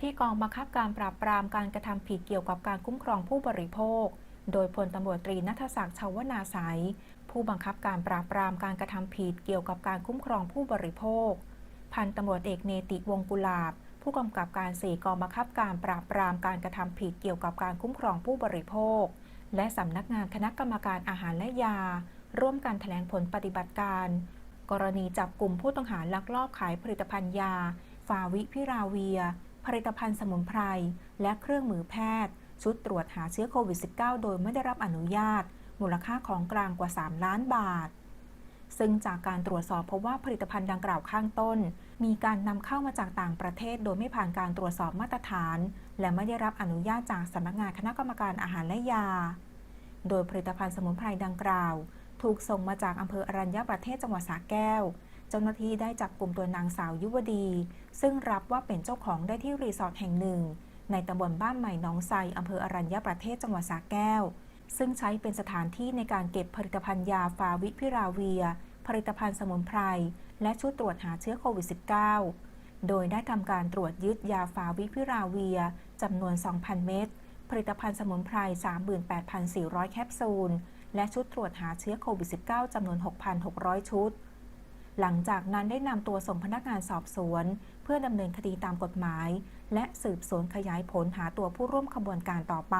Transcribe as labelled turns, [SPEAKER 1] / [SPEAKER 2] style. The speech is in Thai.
[SPEAKER 1] ที่กองบังคับการปราบปรามการกระทำผิดเกี่ยวกับการคุ้มครองผู้บริโภค โดยพลตำรวจตรีนัทศักดิ์ชาวนาสายผู้บังคับการปราบปรามการกระทำผิดเกี่ยวกับการคุ้มครองผู้บริโภค พันตำรวจเอกเนติวงกุลาบ ผู้กำกับการสี่กองบังคับการปราบปรามการกระทำผิดเกี่ยวกับการคุ้มครองผู้บริโภค และสำนักงานคณะกรรมการอาหารและยา ร่วมกันแถลงผลปฏิบัติการ กรณีจับกลุ่มผู้ต้องหาลักลอบขายผลิตภัณฑ์ยา ฟาวิพิราเวีย ผลิตภัณฑ์สมุนไพร และเครื่องมือแพทย์ ชุดตรวจหาเชื้อโควิด -19 โดยไม่ได้รับอนุญาต มูลค่าของกลางกว่า 3 ล้านบาท ซึ่งจากการตรวจสอบพบว่าผลิตภัณฑ์ดังกล่าวข้างต้น มีการนำเข้ามาจากต่างประเทศ โดยไม่ผ่านการตรวจสอบมาตรฐาน และไม่ได้รับอนุญาตจากสำนักงานคณะกรรมการอาหารและยา โดยผลิตภัณฑ์สมุนไพรดังกล่าว ถูกส่งมาจากอำเภออรัญญประเทศจังหวัดสระแก้ว เจ้าหน้าที่ได้จับกลุ่มตัวนางสาวยุวดี ซึ่งรับว่าเป็นเจ้าของได้ที่รีสอร์ทแห่งหนึ่ง ในตำบลบ้านใหม่หนองไทรอำเภออรัญญประเทศจังหวัดสระแก้ว ซึ่งใช้เป็นสถานที่ในการเก็บผลิตภัณฑ์ยาฟาวิพิราเวีย ผลิตภัณฑ์สมุนไพร และชุดตรวจหาเชื้อโควิด -19 โดยได้ทำการตรวจยึดยาฟาวิพิราเวียจำนวน 2,000 เม็ดผลิตภัณฑ์สมุนไพร 38,400 แคปซูล และชุดตรวจหาเชื้อโควิด -19 จำนวน 6,600 ชุด หลังจากนั้นได้นำตัวส่งพนักงานสอบสวน เพื่อดำเนินคดีตามกฎหมาย และสืบสวนขยายผลหาตัวผู้ร่วมขบวนการต่อไป